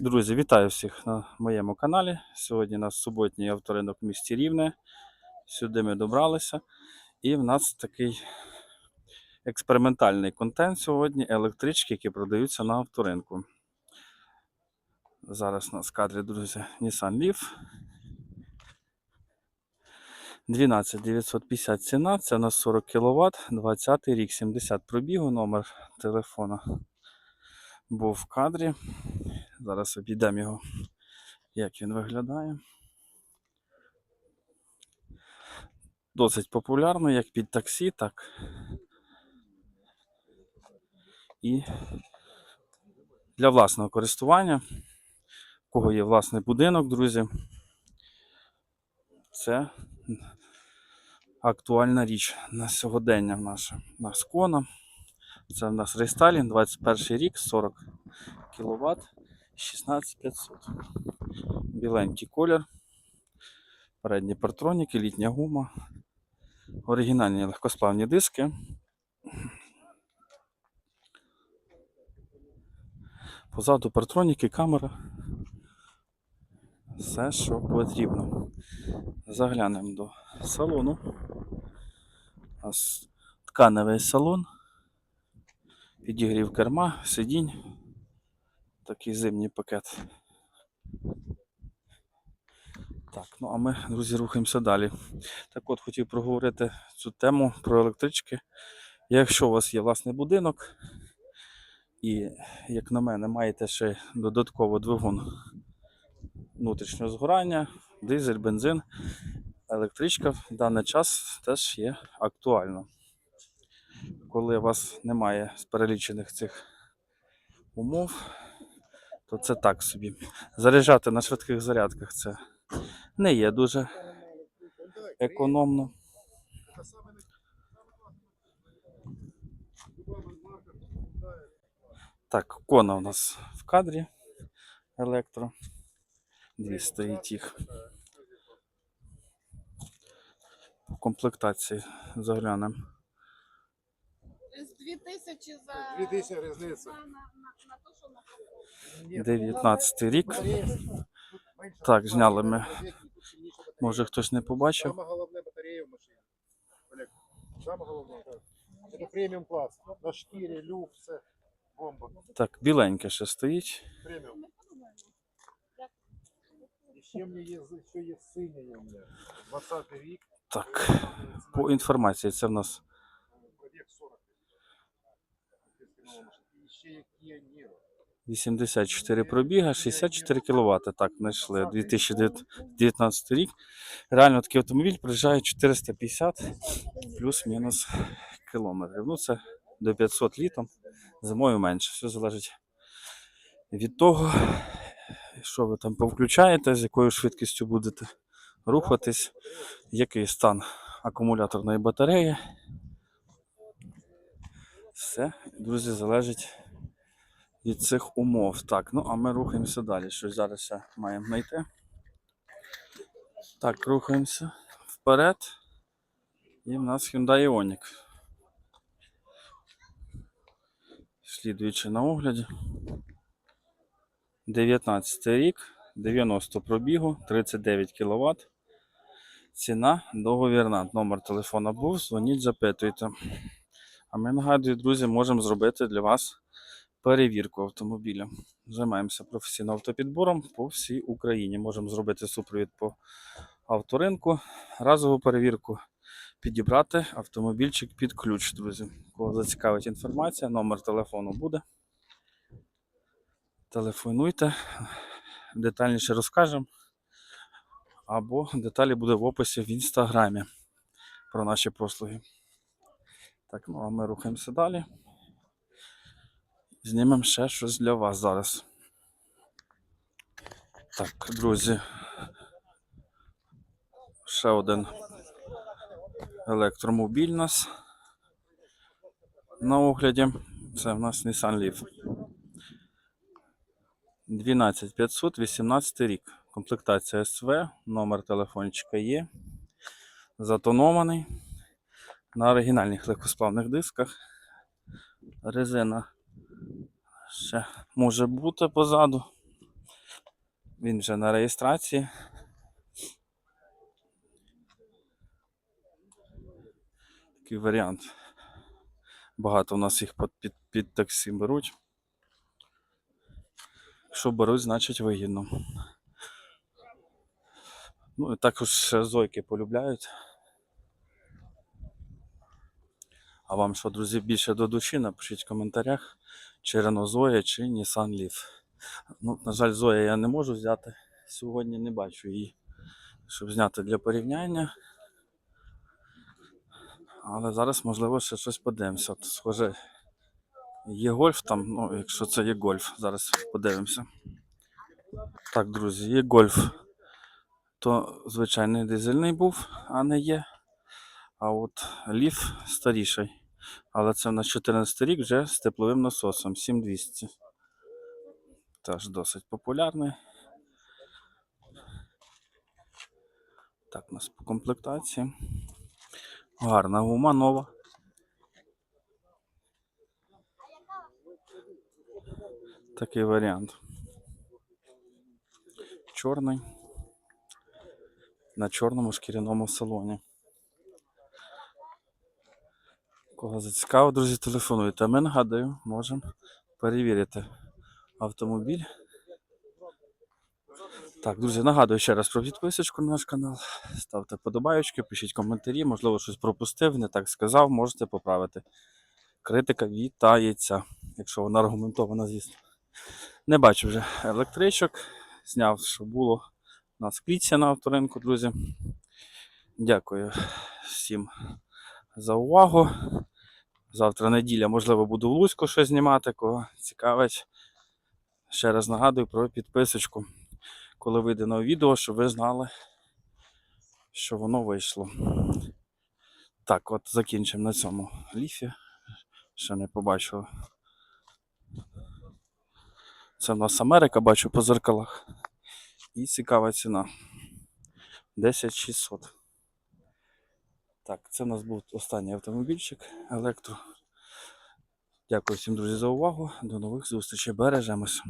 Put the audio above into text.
Друзі, вітаю всіх на моєму каналі. Сьогодні у нас суботній авторинок в місті Рівне. Сюди ми добралися. І в нас такий експериментальний контент сьогодні. Електрички, які продаються на авторинку. Зараз у нас в кадрі, друзі, Nissan Leaf. 12950 ціна, це на 40 кВт, 20 рік, 70 пробігу, номер телефона був в кадрі. Зараз обійдемо його, як він виглядає. Досить популярний як під таксі, так і для власного користування. У кого є власний будинок, друзі. Це актуальна річ на сьогодення в нас кона. Це в нас рейстайлінг, 21 рік, 40 кВт, 16500. Біленький колір. Передні партроніки, літня гума. Оригінальні легкосплавні диски. Позаду партроніки, камера. Все, що потрібно. Заглянемо до салону. Тканевий салон. Підігрів керма, сидінь. Такий зимній пакет. Так, ну а ми, друзі, рухаємося далі. Так от хотів проговорити цю тему про електрички. Якщо у вас є власний будинок, і, як на мене, маєте ще додатково двигун внутрішнього згорання, дизель, бензин, електричка в даний час теж є актуальна. Коли у вас немає з перелічених цих умов, то це так собі. Заряджати на швидких зарядках це не є дуже економно. Так, кона у нас в кадрі електро. Дві стоїть їх. В комплектації заглянемо. З 2000 за 2000 різниця. на, на, на то, що на 19 рік. Так, зняли ми. Може хтось не побачив. Саме головне батарея в машині. Олег, саме головне. Це преміум клас. На шкірі, люк, все. Бомба. Так, біленьке ще стоїть. Преміум. І ще мені є, ще є синя є у мене. 20 рік. Так, по інформації, це в нас Пробіг 40. І ще є Kia Niro. 84 пробіга, 64 кВт. Так, знайшли 2019 рік. Реально такий автомобіль приїжджає 450 плюс-мінус кілометрів. Ну, це до 500 літом, зимою менше. Все залежить від того, що ви там повключаєте, з якою швидкістю будете рухатись, який стан акумуляторної батареї. Все, друзі, залежить від цих умов. Так, ну а ми рухаємося далі. Щось зараз маємо знайти. Так, рухаємося вперед. І в нас Hyundai Ioniq. Слідуючи на огляді. 19 рік, 90 пробігу, 39 кВт. Ціна договірна. Номер телефона був, дзвоніть, запитуйте. А ми нагадую, друзі, можемо зробити для вас перевірку автомобіля. Займаємося професійним автопідбором по всій Україні. Можемо зробити супровід по авторинку, разову перевірку, підібрати автомобільчик під ключ, друзі. Кого зацікавить інформація, номер телефону буде. Телефонуйте, детальніше розкажемо. Або деталі буде в описі в інстаграмі про наші послуги. Так, ну а ми рухаємося далі. Знімемо ще щось для вас зараз. Так, друзі. Ще один електромобіль у нас на огляді. Це в нас Nissan Leaf. 12500, 18 рік. Комплектація СВ, номер телефончика є. Затонований. На оригінальних легкосплавних дисках. Резина ще може бути позаду. Він вже на реєстрації. Такий варіант. Багато у нас їх під, під, під таксі беруть. Якщо беруть, значить вигідно. Ну і також зойки полюбляють. А вам що, друзі, більше до душі? Напишіть в коментарях, чи Renault Zoe, чи Nissan Leaf. Ну, на жаль, Zoe я не можу взяти. Сьогодні не бачу її, щоб зняти для порівняння. Але зараз, можливо, ще щось подивимося. От, схоже, є гольф там, ну, якщо це є гольф, зараз подивимося. Так, друзі, є гольф. То звичайний дизельний був, а не є. А от ліф старіший. Але це на 14 рік вже з тепловим насосом 7200. Теж досить популярний. Так, у нас по комплектації. Гарна гума нова. Такий варіант. Чорний. На чорному шкіряному салоні. Кого зацікавив, друзі, телефонуйте. А ми нагадую, можемо перевірити автомобіль. Так, друзі, нагадую ще раз про підписочку на наш канал. Ставте подобаючки, пишіть коментарі, можливо, щось пропустив, не так сказав, можете поправити. Критика вітається, якщо вона аргументована, звісно. Не бачу вже електричок. Зняв, що було на скліці на авторинку, друзі. Дякую всім за увагу. Завтра неділя, можливо, буду в Луцьку щось знімати, кого цікавить. Ще раз нагадую про підписочку, коли вийде нове відео, щоб ви знали, що воно вийшло. Так, от закінчимо на цьому ліфі. Ще не побачив. Це в нас Америка, бачу по зеркалах. І цікава ціна. 10600. Так, це в нас був останній автомобільчик електро. Дякую всім, друзі, за увагу. До нових зустрічей. Бережемося.